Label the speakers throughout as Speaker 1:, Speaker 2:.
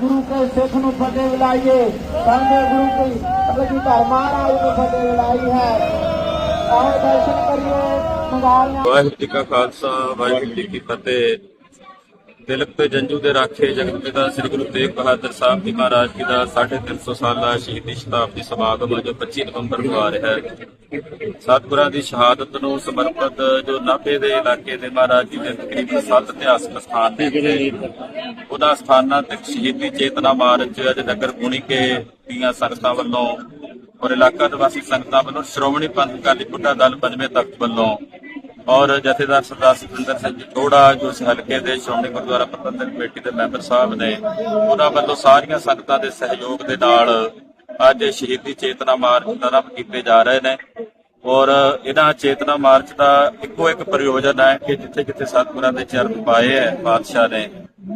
Speaker 1: ਗੁਰੂ ਕੇ ਸਿੱਖ ਨੂੰ ਫਤਿਹ ਬੁਲਾਈਏ। ਕਹਿੰਦੇ ਗੁਰੂ ਕੀ ਮਤਲਬ ਕਿ ਨੂੰ ਫਤਿਹ ਬੁਲਾਈ ਹੈ। ਆਓ ਦਰਸ਼ਨ ਕਰੀਏ ਮੰਗਾਲੀਆਂ
Speaker 2: ਵਾਹਿਗੁਰੂ ਜੀ ਕਾ ਖਾਲਸਾ, ਵਾਹਿਗੁਰੂ ਜੀ ਕੀ ਫਤਿਹ। ਤਿਲਕ ਤੇ ਜੰਜੂ ਦੇ ਰਾਖੇ ਜਗਤ ਪਿਤਾ ਸ੍ਰੀ ਗੁਰੂ ਤੇਗ ਬਹਾਦਰ ਸਾਹਿਬ ਜੀ ਮਹਾਰਾਜ ਜੀ ਦਾ 350 ਸਾਲਾ ਸ਼ਹੀਦੀ ਸ਼ਤਾਬਦੀ ਸਮਾਗਮ ਜੋ 25 ਨਵੰਬਰ ਨੂੰ ਆ ਰਿਹਾ ਹੈ। ਸਤਿਗੁਰਾਂ ਦੀ ਸ਼ਹਾਦਤ ਨੂੰ ਸਮਰਪਿਤ ਜੋ ਨਾਭੇ ਦੇ ਇਲਾਕੇ ਦੇ ਮਹਾਰਾਜ ਜੀ ਦੇ ਤਕਰੀਬਨ ਸੱਤ ਇਤਿਹਾਸਕ ਸਥਾਨ ਨੇ ਉਹਦਾ ਸਥਾਨਾਂ ਤੇ ਸ਼ਹੀਦੀ ਚੇਤਨਾ ਮਾਰਚ ਅੱਜ ਨਗਰ ਗੁਣੀਕੇ ਦੀਆਂ ਸੰਗਤਾਂ ਵੱਲੋਂ ਔਰ ਇਲਾਕਾ ਨਿਵਾਸੀ ਸੰਗਤਾਂ ਵੱਲੋਂ ਸ਼੍ਰੋਮਣੀ ਪੰਥ ਅਕਾਲੀ ਬੁੱਢਾ ਦਲ ਪੰਜਵੇਂ ਤਖਤ ਵੱਲੋਂ ਔਰ ਜਥੇਦਾਰ ਸਰਦਾਰ ਸੁਖਿੰਦਰ ਸਿੰਘ ਜੋੜਾ, ਜੋ ਇਸ ਹਲਕੇ ਦੇ ਸ਼੍ਰੋਮਣੀ ਗੁਰਦੁਆਰਾ ਪ੍ਰਬੰਧਕ ਕਮੇਟੀ ਦੇ ਮੈਂਬਰ ਸਾਹਿਬ ਨੇ, ਉਹਨਾਂ ਵੱਲੋਂ ਸਾਰੀਆਂ ਸੰਗਤਾਂ ਦੇ ਸਹਿਯੋਗ ਦੇ ਨਾਲ ਅੱਜ ਸ਼ਹੀਦੀ ਚੇਤਨਾ ਮਾਰਚ ਆਰੰਭ ਕੀਤੇ ਜਾ ਰਹੇ ਨੇ। ਔਰ ਇਹਨਾਂ ਚੇਤਨਾ ਮਾਰਚ ਦਾ ਇੱਕੋ ਇੱਕ ਪ੍ਰਯੋਜਨ ਹੈ ਕਿ ਜਿੱਥੇ ਜਿੱਥੇ ਸਤਿਗੁਰਾਂ ਦੇ ਚਰਨ ਪਾਏ ਹੈ, ਬਾਦਸ਼ਾਹ ਨੇ,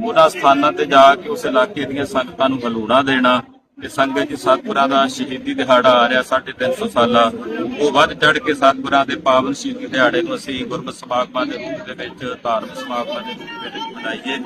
Speaker 2: ਉਹਨਾਂ ਸਥਾਨਾਂ ਤੇ ਜਾ ਕੇ ਉਸ ਇਲਾਕੇ ਦੀਆਂ ਸੰਗਤਾਂ ਨੂੰ ਬਲੂਣਾ ਦੇਣਾ ਕਿ ਸੰਗਤ ਜੀ ਸਤਿਗੁਰਾਂ ਦਾ ਸ਼ਹੀਦੀ ਦਿਹਾੜਾ ਆ ਰਿਹਾ 350 ਸਾਲਾ। ਉਹ ਵੱਧ ਚੜ ਕੇ ਸਤਿਗੁਰਾਂ ਦੇ ਪਾਵਨ ਸ਼ਹੀਦੀ ਦਿਹਾੜੇ ਨੂੰ ਅਸੀਂ ਗੁਰਮਤਿ ਸਮਾਗਮਾਂ ਦੇ ਰੂਪ ਦੇ ਵਿੱਚ, ਧਾਰਮਿਕ ਸਮਾਗਮਾਂ ਦੇ ਰੂਪ ਦੇ ਵਿੱਚ ਮਨਾਈਏ।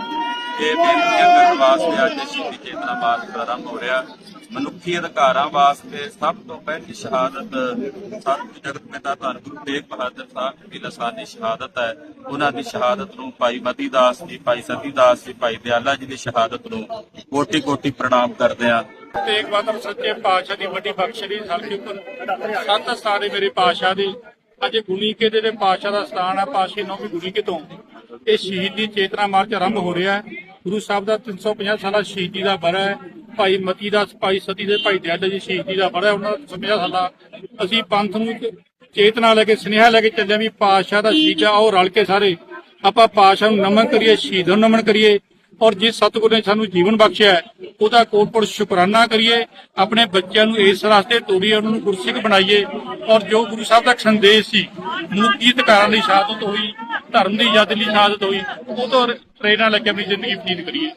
Speaker 2: ਇਹ ਬੇਨਤੀਆਂ ਕਰਨ ਵਾਸਤੇ ਅੱਜ ਸ਼ਹੀਦੀ ਚੇਤਨਾ ਮਾਰਚ ਦਾ ਹੋ ਰਿਹਾ। ਮਨੁੱਖੀ ਅਧਿਕਾਰਾਂ ਵਾਸਤੇ ਸਭ ਤੋਂ ਪਹਿਲੀ ਸ਼ਹਾਦਤ ਸਤਿਗੁਰੂ ਜਗਤ ਪਿਤਾ ਧੰਨ ਗੁਰੂ ਤੇਗ ਬਹਾਦਰ ਸਾਹਿਬ ਦੀ ਲਸਾਨੀ ਸ਼ਹਾਦਤ ਹੈ। ਉਹਨਾਂ ਦੀ ਸ਼ਹਾਦਤ ਨੂੰ ਭਾਈ ਮਤੀ ਦਾਸ ਜੀ, ਭਾਈ ਸਤੀ ਦਾਸ ਜੀ, ਭਾਈ ਦਿਆਲਾ ਜੀ ਦੀ ਸ਼ਹਾਦਤ ਨੂੰ ਕੋਟੀ ਕੋਟੀ ਪ੍ਰਣਾਮ ਕਰਦੇ ਹਾਂ।
Speaker 3: ਤੇਗ ਬਹਾਦਰ ਸੱਚੇ ਪਾਤਸ਼ਾਹ ਦੀ ਵੱਡੀ ਬਖਸ਼ਿਸ਼ ਹਲਕੇ ਉੱਪਰ ਸੱਤ ਸਾਰੇ ਮੇਰੇ ਪਾਤਸ਼ਾਹ ਦੀ। ਅੱਜ ਗੁਣੀਕੇ ਦੇ ਪਾਤਸ਼ਾਹ ਦਾ ਸਥਾਨ ਹੈ ਪਾਤਸ਼ਾਹ ਨੌਵੀਂ ਗੁਣੀਕੇ ਤੋਂ। ਇਹ ਸ਼ਹੀਦੀ ਚੇਤਨਾ ਮਾਰਚ ਆਰੰਭ ਹੋ ਰਿਹਾ ਹੈ। ਗੁਰੂ ਸਾਹਿਬ ਦਾ 350 ਸਾਲਾ ਸ਼ਹੀਦੀ ਦਾ ਬਰਾ ਹੈ। ਭਾਈ ਮਤੀ ਦਾਸ, ਭਾਈ ਸਤੀ ਦੇ ਭਾਈ ਦਿਆਲਾ ਜੀ ਸ਼ਹੀਦੀ ਦਾ ਬਰਾ ਹੈ। ਉਹਨਾਂ ਦਾ 350 ਸਾਲਾ। ਅਸੀਂ ਪੰਥ ਨੂੰ ਚੇਤਨਾ ਲੈ ਕੇ, ਸੁਨੇਹਾ ਲੈ ਕੇ ਚੱਲੇ ਵੀ ਪਾਤਸ਼ਾਹ ਦਾ ਸ਼ਹੀਦਾ ਉਹ ਰਲ ਕੇ ਸਾਰੇ। ਆਪਾਂ ਪਾਤਸ਼ਾਹ ਨੂੰ ਨਮਨ ਕਰੀਏ, ਸ਼ਹੀਦ ਨੂੰ ਨਮਨ ਕਰੀਏ। ਔਰ ਜਿਸ ਸਤਿਗੁਰ ਨੇ ਸਾਨੂੰ ਜੀਵਨ ਬਖਸ਼ਿਆ ਉਹਦਾ ਕੋਟ-ਕੋਟ ਸ਼ੁਕਰਾਨਾ ਕਰੀਏ, ਆਪਣੇ ਬੱਚਿਆਂ ਨੂੰ ਇਸ ਰਸਤੇ ਤੋਰੀਏ ਉਹਨਾਂ ਨੂੰ ਗੁਰਸਿੱਖ ਬਣਾਈਏ ਔਰ ਜੋ ਗੁਰੂ ਸਾਹਿਬ ਦਾ ਸੰਦੇਸ਼ ਸੀ, ਮਨੁੱਖੀ ਅਧਿਕਾਰਾਂ ਲਈ ਸ਼ਹਾਦਤ ਹੋਈ, ਧਰਮ ਦੀ ਆਜ਼ਾਦੀ ਲਈ ਸ਼ਹਾਦਤ ਹੋਈ, ਉਹ ਤੋਂ ਪ੍ਰੇਰਣਾ ਲੈ ਕੇ ਆਪਣੀ ਜ਼ਿੰਦਗੀ ਬਤੀਤ ਕਰੀਏ।